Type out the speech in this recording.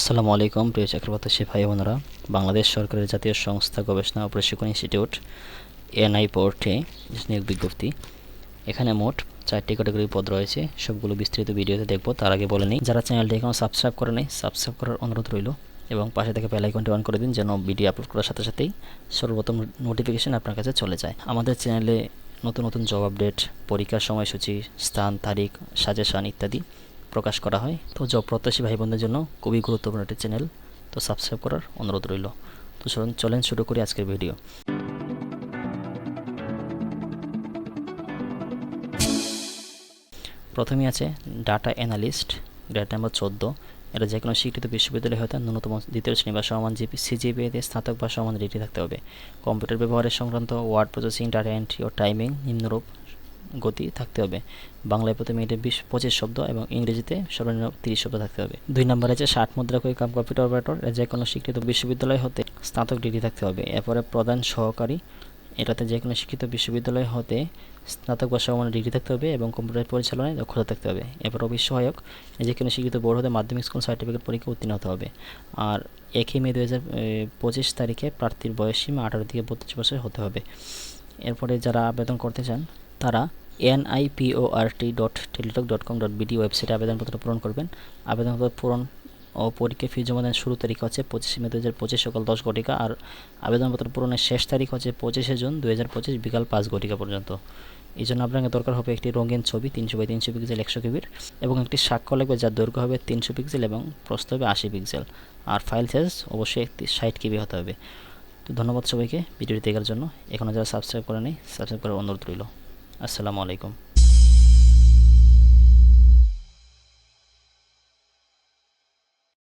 আসসালামু আলাইকুম, প্রিয় চাকরিপ্রত্যাশী ভাই বোনেরা। বাংলাদেশ সরকারের জাতীয় সংস্থা গবেষণা ও প্রশিক্ষণ ইনস্টিটিউট এনআই পোর্টে নিয়োগ বিজ্ঞপ্তি। এখানে মোট চারটি ক্যাটাগরি পদ রয়েছে। সবগুলো বিস্তৃত ভিডিওতে দেখব, তার আগে বলে নিই, যারা চ্যানেলটি এখনও সাবস্ক্রাইব করে নেই, সাবস্ক্রাইব করার অনুরোধ রইল এবং পাশে থেকে বেল আইকনটি অন করে দিন, যেন ভিডিও আপলোড করার সাথে সাথেই সর্বপ্রথম নোটিফিকেশন আপনার কাছে চলে যায়। আমাদের চ্যানেলে নতুন নতুন জব আপডেট, পরীক্ষার সময়সূচি, স্থান, তারিখ, সাজেশান ইত্যাদি প্রকাশ করা হয়। তো জব প্রত্যাশী ভাই বোনদের জন্য খুবই গুরুত্বপূর্ণ একটি চ্যানেল তো সাবস্ক্রাইব করার অনুরোধ রইল। তো চলুন শুরু করি আজকের ভিডিও প্রথমেই আছে ডাটা অ্যানালিস্ট গ্রেড নাম্বার চোদ্দ। এটা যে কোনো স্বীকৃত বিশ্ববিদ্যালয় হতে ন্যূনতম দ্বিতীয় শ্রেণি বা সমান জিপি সিজিপিএতে স্নাতক বা সমান ডিগ্রি থাকতে হবে। কম্পিউটার ব্যবহারের সংক্রান্ত ওয়ার্ড প্রসেসিং ডাটা এন্ট্রি ও টাইমিং নিম্নরূপ। গতি থাকতে হবে। বাংলায় প্রতি মিনিটে বিশ, পঁচিশ শব্দ এবং ইংরেজিতে সর্বনিম্ন তিরিশ শব্দ থাকতে হবে। দুই নম্বরে আছে ষাট মুদ্রা করে কাম কম্পিউটার অপারেটর যে কোনো স্বীকৃত বিশ্ববিদ্যালয় হতে স্নাতক ডিগ্রি থাকতে হবে। এরপরে প্রধান সহকারী, এটাতে যে কোনো শিক্ষিত বিশ্ববিদ্যালয় হতে স্নাতক বা সমমানের ডিগ্রি থাকতে হবে এবং কম্পিউটার পরিচালনায় দক্ষতা থাকতে হবে। এরপর অফিস সহায়ক যে কোনো শিক্ষিত বোর্ড হতে মাধ্যমিক স্কুল সার্টিফিকেট পরীক্ষা উত্তীর্ণ হতে হবে। আর একই মে দু হাজার পঁচিশ তারিখে প্রার্থীর বয়স সীমা আঠারো থেকে বত্রিশ বছর হতে হবে। এরপরে যারা আবেদন করতে চান, তারা NIPORT dot Teletalk dot com dot BD ওয়েবসাইটে আবেদনপত্র পূরণ করবেন। আবেদনপত্র পূরণ ও পরীক্ষা ফি জমা দেন শুরু তারিখ হচ্ছে পঁচিশে মে দু হাজার পঁচিশ, সকাল দশ ঘটিকা। আর আবেদনপত্র পূরণের শেষ তারিখ হচ্ছে পঁচিশে জুন দু হাজার পঁচিশ, বিকাল পাঁচ ঘটিকা পর্যন্ত। এই জন্য আপনাকে দরকার হবে একটি রঙিন ছবি, তিনশো বাই তিনশো পিক্সেল একশো কেবির, এবং একটি সাক্ষ্য লাগবে যার দৈর্ঘ্য হবে তিনশো পিক্সেল এবং প্রস্থ হবে আশি পিক্সেল আর ফাইল সাইজ অবশ্যই একটি ষাট কেবি হতে হবে। তো ধন্যবাদ সবাইকে ভিডিওটি দেখার জন্য। এখনও যারা সাবস্ক্রাইব করে নেই সাবস্ক্রাইব করার অনুরোধ রইল। আসসালামু আলাইকুম।